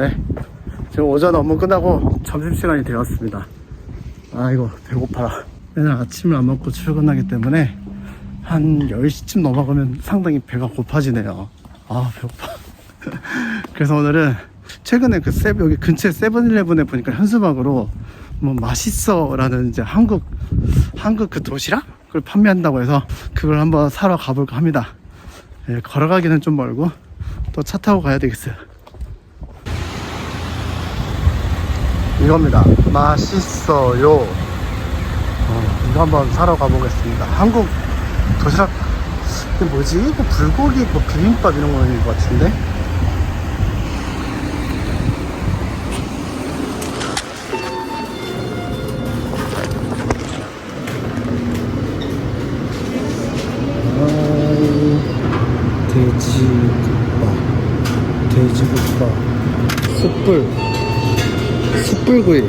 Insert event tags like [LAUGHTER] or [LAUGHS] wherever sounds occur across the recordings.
네. 지금 오전 업무 끝나고 점심시간이 되었습니다. 아이고, 배고파라. 맨날 아침을 안 먹고 출근하기 때문에 한 10시쯤 넘어가면 상당히 배가 고파지네요. 아, 배고파. [LAUGHS] 그래서 오늘은 최근에 그 세, 여기 근처에 세븐일레븐에 보니까 현수막으로 뭐 맛있어라는 이제 한국 한국 그 도시락을 판매한다고 해서 그걸 한번 사러 가볼까 합니다. 예, 걸어가기는 좀 멀고 또 차 타고 가야 되겠어요. 이겁니다. 맛있어요. 어, 이거 한번 사러 가보겠습니다. 한국 도시락 이게 뭐지? 뭐 불고기 뭐 비빔밥 이런 거인 것 같은데. 아, 돼지국밥, 돼지국밥, 숯불, 숯불구이,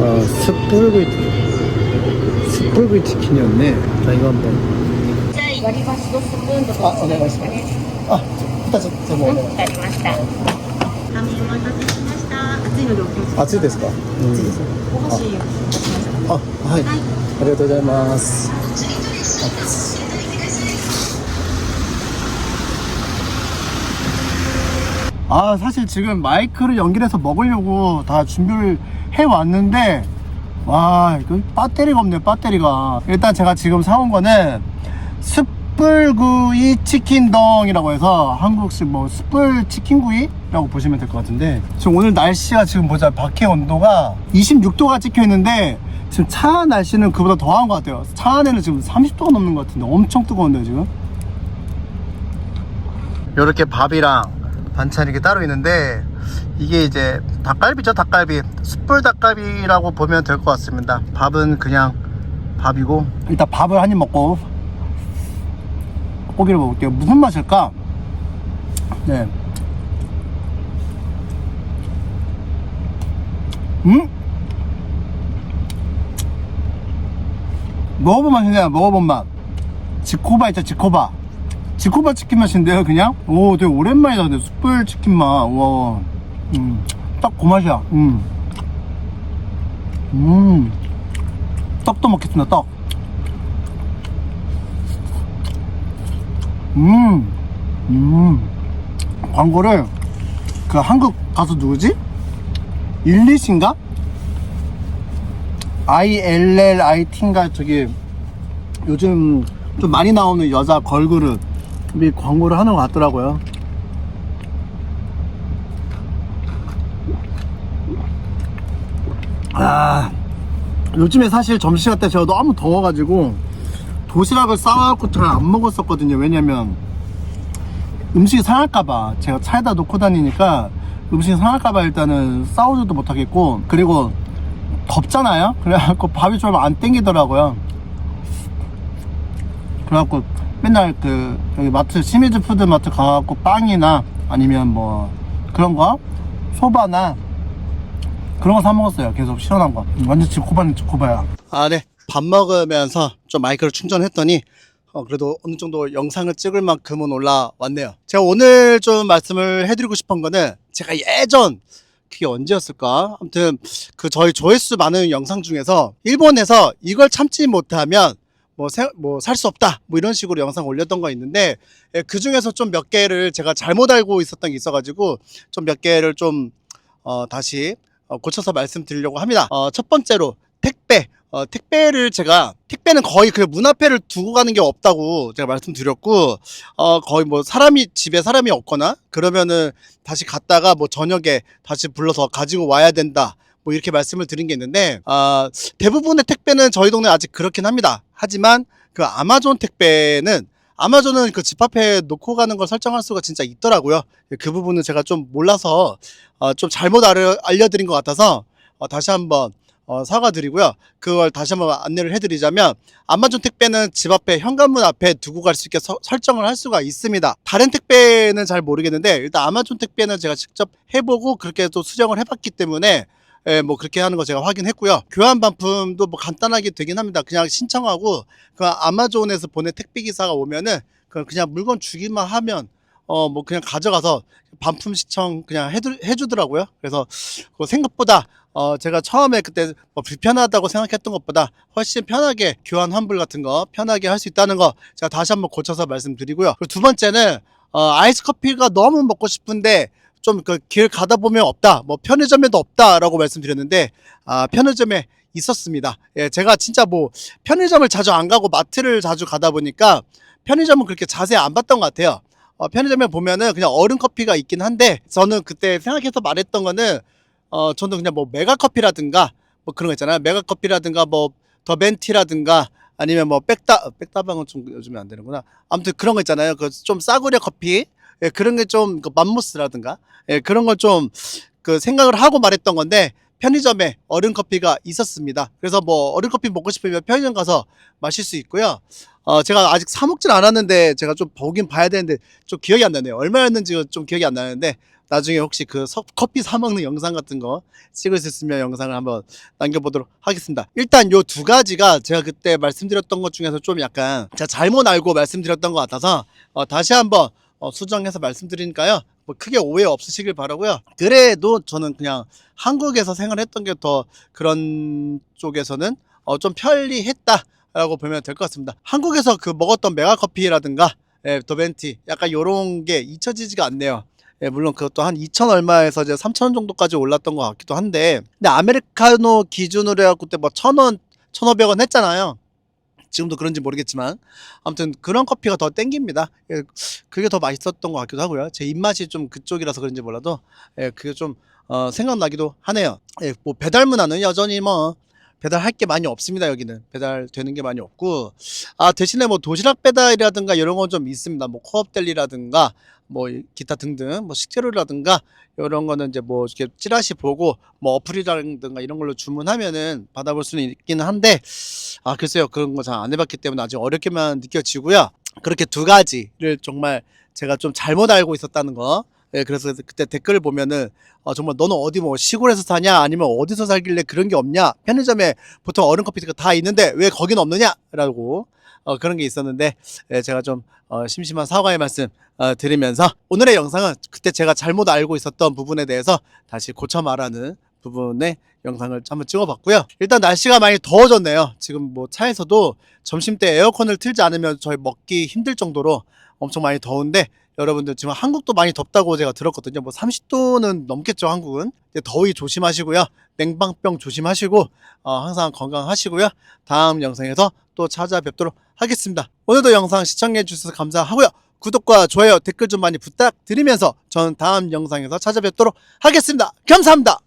아, 숯불구이, 숯불구이 치킨이었네. 자, 이거 한번. 割り箸とスプーンとかあお願いしますあ、二つ、でもお願い。ありました。半分お待たせしました。熱いのでお気をつけください。熱いですか。うん。お箸お持ちしました。あ、はい。ありがとうございます。 아 사실 지금 마이크를 연결해서 먹으려고 다 준비를 해 왔는데 와 이거 배터리가 없네요 배터리가. 일단 제가 지금 사온 거는 숯불구이 치킨덩이라고 해서 한국식 뭐 숯불 치킨구이라고 보시면 될 것 같은데 지금 오늘 날씨가 지금 보자 밖에 온도가 26도가 찍혀 있는데 지금 차안 날씨는 그보다 더한 것 같아요. 차 안에는 지금 30도가 넘는 것 같은데 엄청 뜨거운데요 지금? 이렇게 밥이랑 반찬이 이렇게 따로 있는데 이게 이제 닭갈비죠 닭갈비. 숯불 닭갈비라고 보면 될 것 같습니다. 밥은 그냥 밥이고. 일단 밥을 한 입 먹고 고기를 먹을게요. 무슨 맛일까? 네. 음? 먹어본 맛이네요 먹어본 맛. 지코바 있죠 지코바 지코바 치킨 맛인데요 그냥 오 되게 오랜만이다 근데 숯불 치킨 맛와 음, 딱그 맛이야 음. 음. 떡도 먹겠습니다 떡 음. 음. 광고를 그 한국 가수 누구지? 일리신가? ILLIT인가 저기 요즘 좀 많이 나오는 여자 걸그룹 이 광고를 하는 것 같더라고요. 아, 요즘에 사실 점심시간 때 제가 너무 더워가지고 도시락을 싸갖고 잘 안 먹었었거든요. 왜냐면 음식이 상할까봐 제가 차에다 놓고 다니니까 음식이 상할까봐 일단은 싸우지도 못하겠고 그리고 덥잖아요. 그래갖고 밥이 좀 안 땡기더라고요. 그래갖고 맨날 그 여기 마트 시미즈 푸드 마트 가갖고 빵이나 아니면 뭐 그런 거 소바나 그런 거 사 먹었어요. 계속 시원한 거. 완전 지코바는 지코바야. 아 네. 밥 먹으면서 좀 마이크를 충전했더니 어, 그래도 어느 정도 영상을 찍을 만큼은 올라왔네요. 제가 오늘 좀 말씀을 해드리고 싶은 거는 제가 예전 그게 언제였을까? 아무튼 그 저희 조회수 많은 영상 중에서 일본에서 이걸 참지 못하면 뭐 살 수 없다 뭐 이런 식으로 영상 올렸던 거 있는데 예, 그 중에서 좀 몇 개를 제가 잘못 알고 있었던 게 있어가지고 좀 몇 개를 좀 어, 다시 어, 고쳐서 말씀드리려고 합니다. 어, 첫 번째로 택배. 어, 택배를 제가 택배는 거의 그 문 앞에를 두고 가는 게 없다고 제가 말씀드렸고 어, 거의 뭐 사람이 집에 사람이 없거나 그러면은 다시 갔다가 뭐 저녁에 다시 불러서 가지고 와야 된다. 뭐 이렇게 말씀을 드린 게 있는데 아, 대부분의 택배는 저희 동네 아직 그렇긴 합니다. 하지만 그 아마존 택배는 아마존은 그집 앞에 놓고 가는 걸 설정할 수가 진짜 있더라고요. 그 부분은 제가 좀 몰라서 어, 좀 잘못 알려, 알려 드린 것 같아서 어, 다시 한번 어, 사과드리고요. 그걸 다시 한번 안내를 해드리자면 아마존 택배는 집 앞에 현관문 앞에 두고 갈 수 있게 서- 설정을 할 수가 있습니다. 다른 택배는 잘 모르겠는데 일단 아마존 택배는 제가 직접 해보고 그렇게 또 수정을 해봤기 때문에 예, 뭐 그렇게 하는 거 제가 확인했고요. 교환 반품도 뭐 간단하게 되긴 합니다. 그냥 신청하고 그 아마존에서 보낸 택배 기사가 오면은 그 그냥 물건 주기만 하면 어 뭐 그냥 가져가서 반품 시청 그냥 해주, 해주더라고요. 그래서 그거 생각보다 어 제가 처음에 그때 뭐 불편하다고 생각했던 것보다 훨씬 편하게 교환 환불 같은 거 편하게 할 수 있다는 거 제가 다시 한번 고쳐서 말씀드리고요. 그리고 두 번째는 어 아이스 커피가 너무 먹고 싶은데 좀 그 길 가다 보면 없다. 뭐 편의점에도 없다라고 말씀드렸는데 아 편의점에 있었습니다. 예, 제가 진짜 뭐 편의점을 자주 안 가고 마트를 자주 가다 보니까 편의점은 그렇게 자세히 안 봤던 것 같아요. 어, 편의점에 보면은 그냥 얼음 커피가 있긴 한데 저는 그때 생각해서 말했던 거는 어 저는 그냥 뭐 메가 커피라든가 뭐 그런 거 있잖아요. 메가 커피라든가 뭐더 멘티라든가 아니면 뭐 백다 백다방은 좀 요즘에 안 되는구나. 아무튼 그런 거 있잖아요. 그 좀 싸구려 커피 예, 그런 게좀 그 맘모스라든가 예, 그런 걸 좀 그 생각을 하고 말했던 건데 편의점에 얼음 커피가 있었습니다. 그래서 뭐 얼음 커피 먹고 싶으면 편의점 가서 마실 수 있고요. 어 제가 아직 사 먹진 않았는데 제가 좀 보긴 봐야 되는데 좀 기억이 안 나네요. 얼마였는지 좀 기억이 안 나는데 나중에 혹시 그 서- 커피 사 먹는 영상 같은 거 찍을 수 있으면 영상을 한번 남겨보도록 하겠습니다. 일단 요 두 가지가 제가 그때 말씀드렸던 것 중에서 좀 약간 제가 잘못 알고 말씀드렸던 것 같아서 어, 다시 한번 어, 수정해서 말씀드리니까요. 뭐 크게 오해 없으시길 바라고요. 그래도 저는 그냥 한국에서 생활했던 게 더 그런 쪽에서는 어, 좀 편리했다라고 보면 될 것 같습니다. 한국에서 그 먹었던 메가커피라든가 예, 더벤티 약간 요런 게 잊혀지지가 않네요. 예, 물론 그것도 한 2천 얼마에서 이제 3천 원 정도까지 올랐던 것 같기도 한데 근데 아메리카노 기준으로 해갖고 그때 뭐천 원, 천오백 원 했잖아요. 지금도 그런지 모르겠지만 아무튼 그런 커피가 더 땡깁니다. 예, 그게 더 맛있었던 것 같기도 하고요. 제 입맛이 좀 그쪽이라서 그런지 몰라도 예, 그게 좀 어, 생각나기도 하네요. 예, 뭐 배달 문화는 여전히 뭐 배달할 게 많이 없습니다. 여기는 배달되는 게 많이 없고 아 대신에 뭐 도시락 배달이라든가 이런 건 좀 있습니다. 뭐 코업 델리라든가 뭐 기타 등등 뭐 식재료라든가 이런 거는 이제 뭐 이렇게 찌라시 보고 뭐 어플이라든가 이런 걸로 주문하면은 받아볼 수는 있기는 한데 아 글쎄요 그런 거 잘 안 해봤기 때문에 아직 어렵게만 느껴지고요. 그렇게 두 가지를 정말 제가 좀 잘못 알고 있었다는 거. 예, 그래서 그때 댓글을 보면은 어, 정말 너는 어디 뭐 시골에서 사냐 아니면 어디서 살길래 그런 게 없냐 편의점에 보통 얼음 커피가 다 있는데 왜 거긴 없느냐라고 어, 그런 게 있었는데 예, 제가 좀 어, 심심한 사과의 말씀 어, 드리면서 오늘의 영상은 그때 제가 잘못 알고 있었던 부분에 대해서 다시 고쳐 말하는 부분의 영상을 한번 찍어봤고요. 일단 날씨가 많이 더워졌네요. 지금 뭐 차에서도 점심 때 에어컨을 틀지 않으면 저희 먹기 힘들 정도로 엄청 많이 더운데 여러분들 지금 한국도 많이 덥다고 제가 들었거든요. 뭐 30도는 넘겠죠, 한국은. 더위 조심하시고요. 냉방병 조심하시고 어, 항상 건강하시고요. 다음 영상에서 또 찾아뵙도록 하겠습니다. 오늘도 영상 시청해 주셔서 감사하고요. 구독과 좋아요, 댓글 좀 많이 부탁드리면서 저는 다음 영상에서 찾아뵙도록 하겠습니다. 감사합니다.